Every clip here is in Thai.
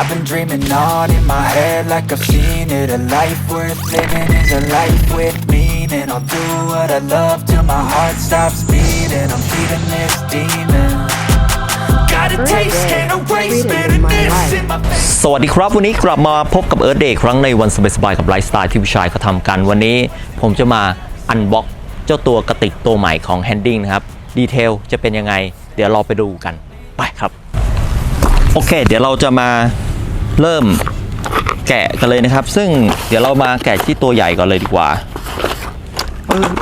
I've been dreaming on in my head like I've seen it A life worth living is a life with meaning I'll do what I love till my heart stops beating I'm feeding this demon Got a taste, can't erase bitterness in my face สวัสดีครับ วันนี้กลับมาพบกับเอิร์ธเดย์ครั้งในวันสบายๆกับไลฟ์สไตล์ที่ผู้ชายเขาทำกัน วันนี้ผมจะมาอันบ็อกเจ้าตัวกระติกตัวใหม่ของ Handing นะครับ ดีเทลจะเป็นยังไง เดี๋ยวเราไปดูกัน ไปครับ โอเค เดี๋ยวเราจะมา เริ่มแกะกันเลยนะครับ ซึ่งเดี๋ยวเรามาแกะที่ตัวใหญ่ก่อนเลยดีกว่าปึ๊บ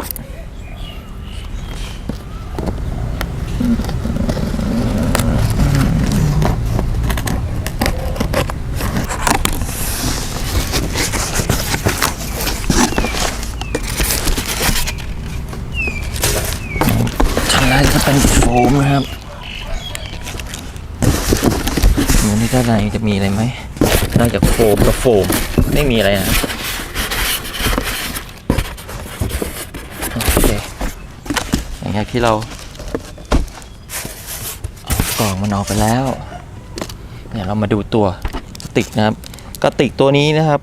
ชั้นจะเป็นโฟมนะครับอันนี้ด้านในจะมีอะไรไหม นอกจากโฟมกับโฟมไม่มีอะไรนะโอเคอย่างที่ที่เราเอากล่องมันออกไปแล้วเดี๋ยเรามาดูตัวกระติกนะครับกระติกตัวนี้นะครับ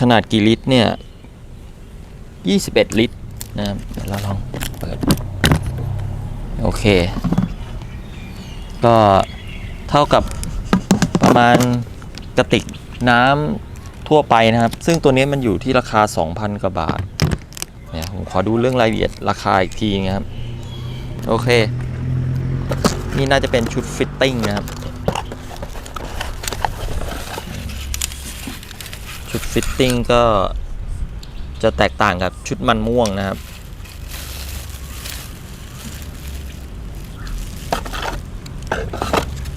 ขนาดกี่ลิตรเนี่ย21 ลิตรนะครับเดี๋ยวเราลองเปิด โอเค ก็เท่ากับประมาณ กระติกน้ำทั่วไปนะครับ ซึ่งตัวนี้มันอยู่ที่ราคา 2,000 กว่าบาทเนี่ยผมขอดูเรื่องรายละเอียดราคาอีกทีนะครับ โอเค นี่น่าจะเป็นชุดฟิตติ้งนะครับ ชุดฟิตติ้งก็จะแตกต่างกับชุดมันม่วงนะครับ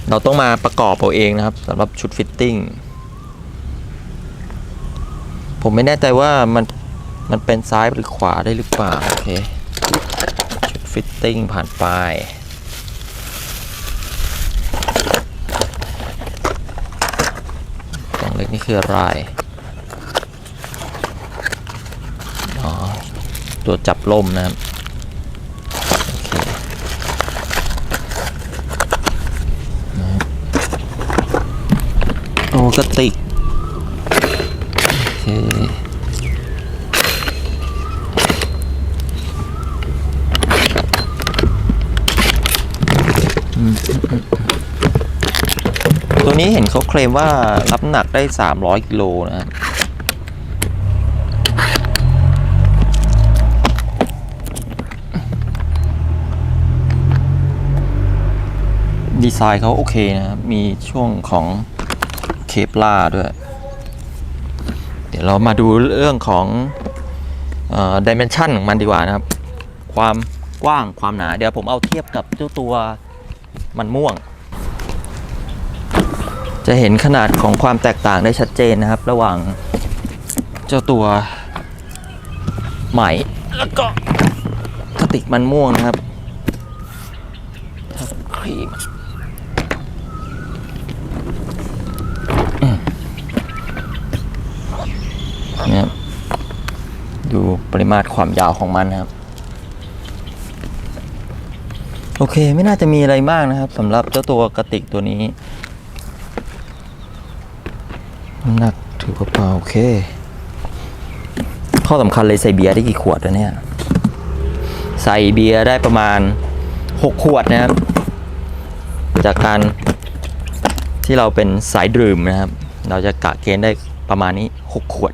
เราต้องมาประกอบเอาเองนะครับสำหรับชุดฟิตติ้งผมไม่แน่ใจว่ามันมันเป็นซ้ายหรือขวาได้หรือเปล่า โอเค ชุดฟิตติ้งผ่านไปกล่องเล็กนี่คืออะไรอ๋อตัวจับลมนะครับ โอเค โอ้กระติก โอเคตัวนี้เห็นเขาเคลมว่ารับหนักได้ 300 กิโลนะครับดีไซน์เขาโอเคนะครับ มีช่วงของ เคปลาด้วย เดี๋ยวเรามาดูเรื่องของดิเมนชันของมันดีกว่านะครับ ความกว้างความหนา เดี๋ยวผมเอาเทียบกับเจ้าตัวมันม่วง จะเห็นขนาดของความแตกต่างได้ชัดเจนนะครับ ระหว่างเจ้าตัวใหม่ แล้วก็กระติกมันม่วงนะครับครีม นี่ยครับดูปริมาตรความยาวของมันนะครับ โอเคไม่น่าจะมีอะไรมากนะครับสำหรับเจ้าตัวกระติกตัวนี้น้ำหนักถือว่าเปล่าโอเค ข้อสำคัญเลยใส่เบียร์ได้กี่ขวดแล้วเนี่ย ใส่เบียร์ได้ประมาณ 6 ขวดนะครับ จากการที่เราเป็นสายดื่มนะครับ เราจะกะเกณฑ์ได้ประมาณนี้ 6 ขวด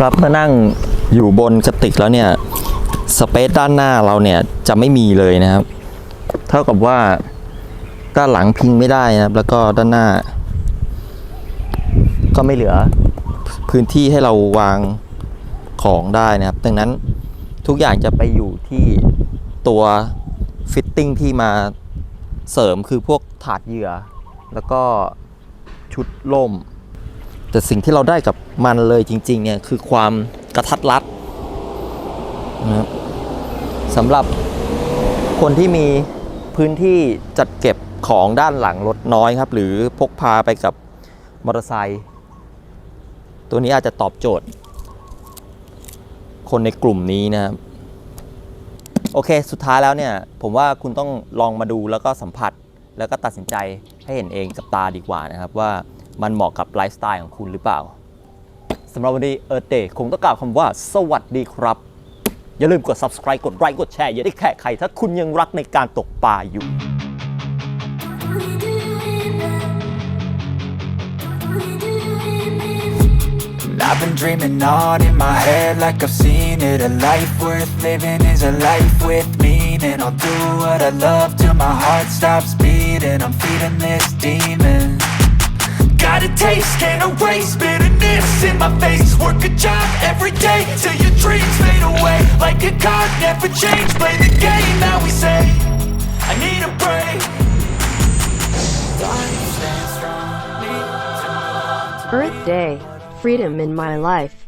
ครับเมื่อนั่งอยู่บนกระติกแล้วเนี่ยสเปซด้านหน้าเราเนี่ยจะไม่มีเลยนะครับ เท่ากับว่าด้านหลังพิงไม่ได้นะครับ แล้วก็ด้านหน้า ก็ไม่เหลือพื้นที่ให้เราวางของได้นะครับ ดังนั้นทุกอย่างจะไปอยู่ที่ตัวฟิตติ้งที่มาเสริมคือพวกถาดเหยื่อ แล้วก็ชุดล่ม แต่สิ่งที่เราได้กับมันเลยจริง ๆ เนี่ย คือความกระทัดรัดนะครับสำหรับคนที่มีพื้นที่จัดเก็บของด้านหลังรถน้อยครับ หรือพกพาไปกับมอเตอร์ไซค์ตัวนี้อาจจะตอบโจทย์ คนในกลุ่มนี้นะครับ โอเค สุดท้ายแล้วเนี่ย ผมว่าคุณต้องลองมาดูแล้วก็สัมผัส แล้วก็ตัดสินใจให้เห็นเองกับตาดีกว่านะครับว่า มันเหมาะกับไลฟ์สไตล์ของคุณหรือเปล่าสำหรับวันนี้เออเดย์คงต้องกล่าวคำว่า สวัสดีครับ อย่าลืมกด subscribe กดไลค์กดแชร์อย่าได้แค่ใครถ้าคุณยังรักในการตกปลาอยู่ I've been dreaming on in my head like I've seen it A life worth living is a life with meaning I'll do what I love till my heart stops beating I'm feeding this demon Got a taste, can't erase bitterness in my face. Work a job every day till your dreams fade away. Like a card, never change, play the game that we say I need a break. Earth Day, freedom in my life.